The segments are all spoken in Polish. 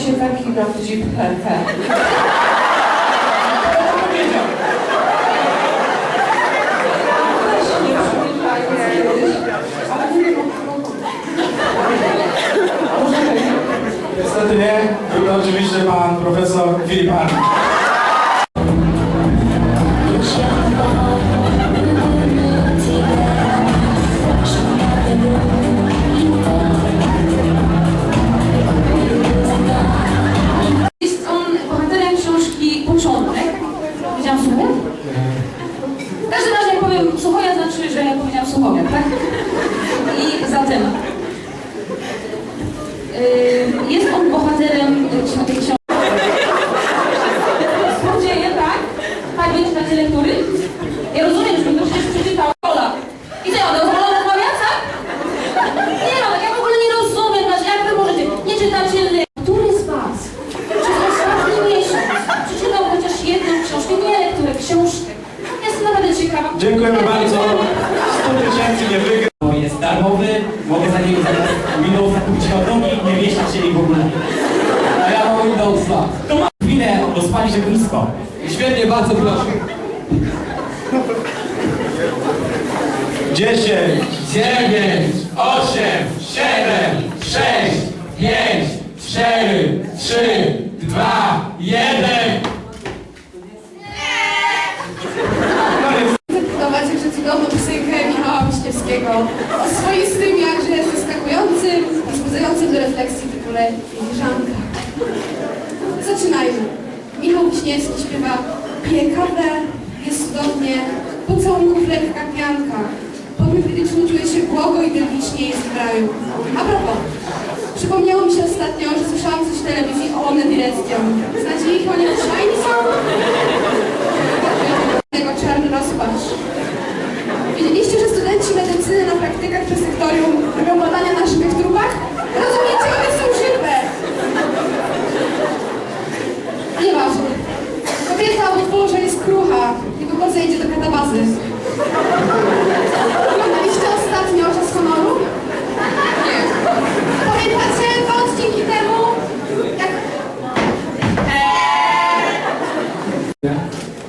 się taki kiedyś, ale nie wiem, Może hej. Niestety nie, był to oczywiście pan profesor Filip Arn. Minął zakupić hotdogi i nie mieszać się ich w ogóle. A ja mam Windowsa. To ma chwilę, rozpali się blisko. Świetnie, bardzo proszę. 10, 9, 8, 7, 6, 5, 4, 3, 2, 1. pocałunków lekka pianka. Po tym krytycznym czuję się błogo i dylicznie jest w raju. A propos, przypomniało mi się ostatnio, że słyszałam coś w telewizji o One Direction. Znacie ich? Oni Shiny są?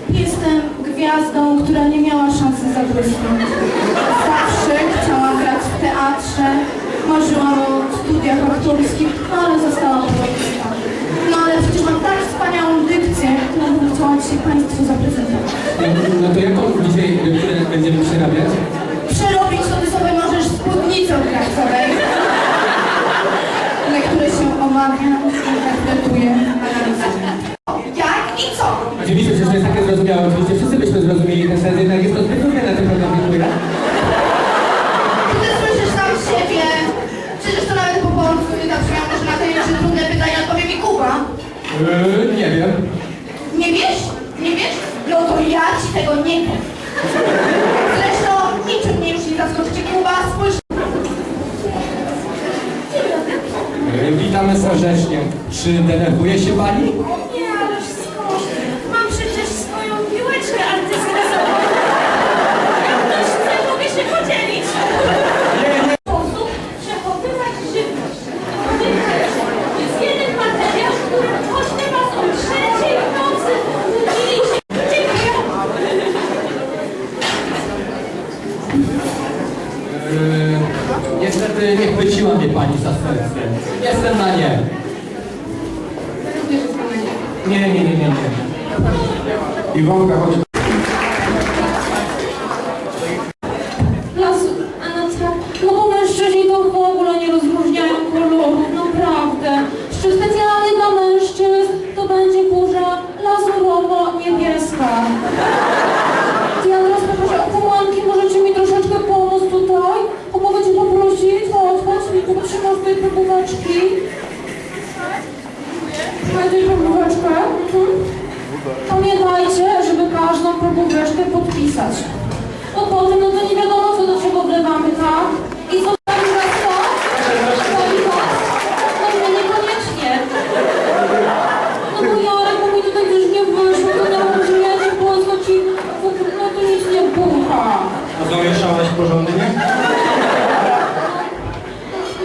Jestem gwiazdą, która nie miała szansy zabłysnąć. Zawsze chciałam grać w teatrze, marzyłam o studiach aktorskich, no ale zostałam projektista. No ale przecież mam tak wspaniałą dykcję, którą bym chciała dzisiaj Państwu zaprezentować. No to jaką dzisiaj będziemy przerabiać? Oczywiście, przecież to jest takie zrozumiałe. Oczywiście wszyscy byśmy zrozumieli ten sens, jednak jest to zbyt trudne na tym programie, Czy ty słyszysz sam siebie? Przecież to nawet po polsku nie zabrzmiało, że na te jeszcze trudne pytania odpowie mi Kuba. Yy, nie wiem. Nie wiesz? Nie wiesz? No to ja ci tego nie powiem. Zresztą niczym mnie już nie zaskoczycie Kuba, spójrz. Yy, Witamy serdecznie. Czy denerwuje się pani? Nie, ależ skąd? Mam przecież swoją piłeczkę artystyczną. Ktoś chce, mogę się podzielić. sposób przechowywać żywność. Jest jeden materiał, który choćby was o trzeciej w nocy budzili się. Dziękuję. Yy, niestety nie chwyciła mnie pani za serce. Jestem na nie. również jest na mnie. Nie, nie, nie, nie, nie. Iwonka, chodź. Lasu, a no tak, no bo mężczyźni to w ogóle nie rozróżniają kolorów, naprawdę. Jeszcze specjalnie dla mężczyzn to będzie burza lazurowo-niebieska. Ja teraz poproszę o kołanki, możecie mi troszeczkę pomóc tutaj? O, mogę cię poprosić? Chodź, chodź mi, tu trzymasz tej próbóweczki. Pamiętajcie, żeby każdą próbóweczkę podpisać. Bo potem, no to nie wiadomo, co do czego wlewamy, tak? I co tam za co? Boli was? No mnie niekoniecznie. No bo Jarek, bo mi tutaj już nie wyszło, to nie mam brzmieć, głośno ci, no to nic nie bucha. A zamieszałeś porządnie?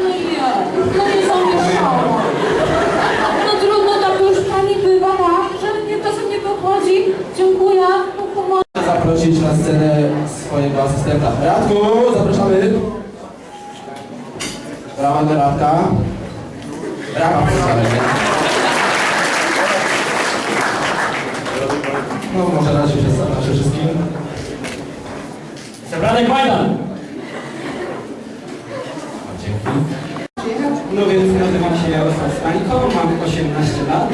No ja, no nie zamieszałam. No to Radku, zapraszamy. Radka. Brawa, proszę. No może raz się przedstawię wszystkim. Zebranek Majdan! Dzięki. No więc nazywam się Jarosław Stańko, mam 18 lat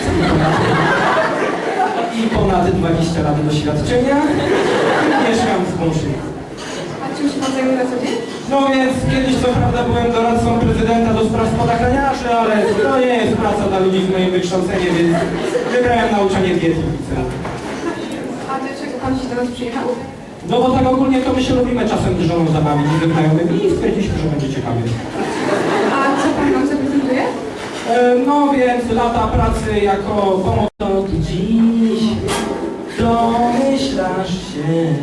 i ponad 20 lat doświadczenia. Mieszkam w Bąszynie. Czym się pan zajmuje na co dzień? No więc kiedyś co prawda byłem doradcą prezydenta do spraw spadachroniarzy, ale to nie jest praca dla ludzi z moim wykształceniem, więc wybrałem nauczanie liceum. A dlaczego pan dziś do nas przyjechał? No bo tak ogólnie to my się lubimy czasem z żoną zabawić i ze znajomymi i stwierdziliśmy, że będzie ciekawie. A co pan nam zaprezentuje? E, No więc lata pracy jako pomoc to dziś domyślasz się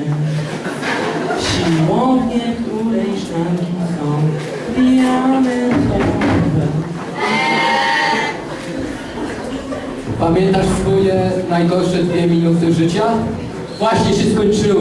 Siłownie, której sztangi są diamentowe Pamiętasz swoje najgorsze dwie minuty życia? Właśnie się skończyły.